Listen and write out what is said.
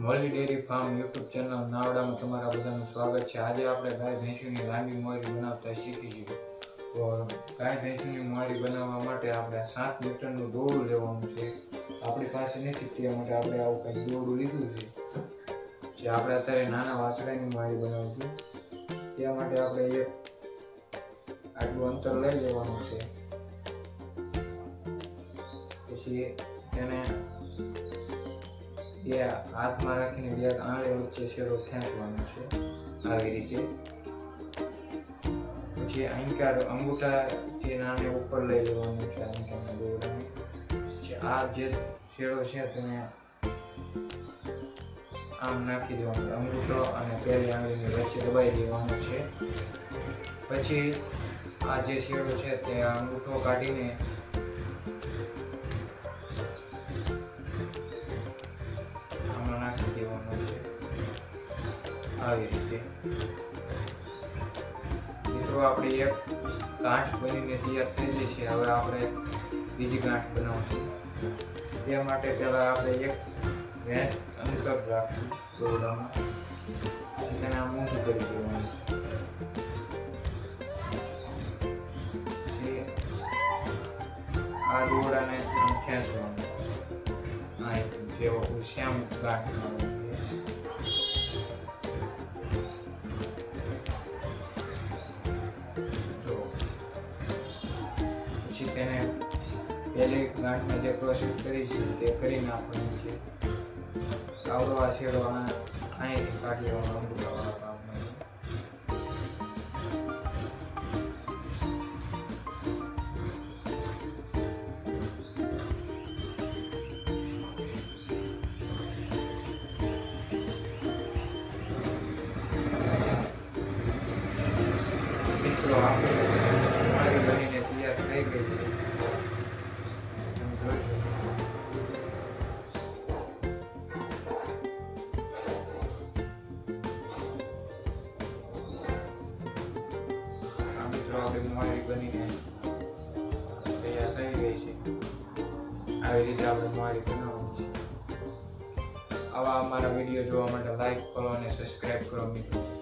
Molly dairy farm YouTube channel નાવડામાં તમારા બધાનું સ્વાગત છે. આજે આપણે ગાય, ભેંસુની લાંબી મોરી બનાવતા શીખીશું. તો ગાય, ભેંસુની મોરી બનાવવા માટે આપણે સાત મીટરનું દોરડું લેવાનું છે. આપણી પાસે નથી તે માટે આપણે આવું કંઈક દોરડું લીધું છે. જે આપણે અત્યારે નાના વાછડાની મોરી બનાવીશું. તે માટે આપણે એક આટલું અંતર લઈ લેવાનું છે. પછી તેને બે હાથમાં રાખીને બે આણે વચ્ચે શેરો ખેંચવાનો છે. આવી રીતે. પછી આંકાર અંગૂઠા જે નાને ઉપર લઈ લેવાનું છે અંકારના દોરાને પછી આ જે શેરો છે, તેને આમ નાખી દેવાનો. અંગૂઠો અને પહેલી આંગળીની વચ્ચે દબાઈ દેવાનો છે. પછી આ જે શેરો છે, તે અંગૂઠો કાઢીને આવી રીતે મિત્રો, આપણી એક ગાંઠ બનીને તૈયાર થઈ ગઈ છે. હવે આપણે બીજી ગાંઠ બનાવશું. તે માટે પહેલાં આપણે એક વેચ અંતર રાખશું દોરડામાં તેના ઊંધું કરી દેવાનું છે. આ દોરડાને ખેંચવાનું. જેવો શ્યામ ગાંઠ તેને પહેલી ગાંઠમાં જે પ્રોસેસ કરી છે તે કરી નાખવાની છે આવડો આ છેડો અહીંથી કાઢી લેવાનો અંગૂઠાવાળા ભાગમાં મિત્રો મિત્રો આપણી મોરી બનીને તૈયાર થઈ ગઈ છે. આવી રીતે આપણે મોરી બનાવવાની છે. આવા અમારા વીડિયો જોવા માટે લાઈક કરો અને સબસ્ક્રાઈબ કરો મિત્રો.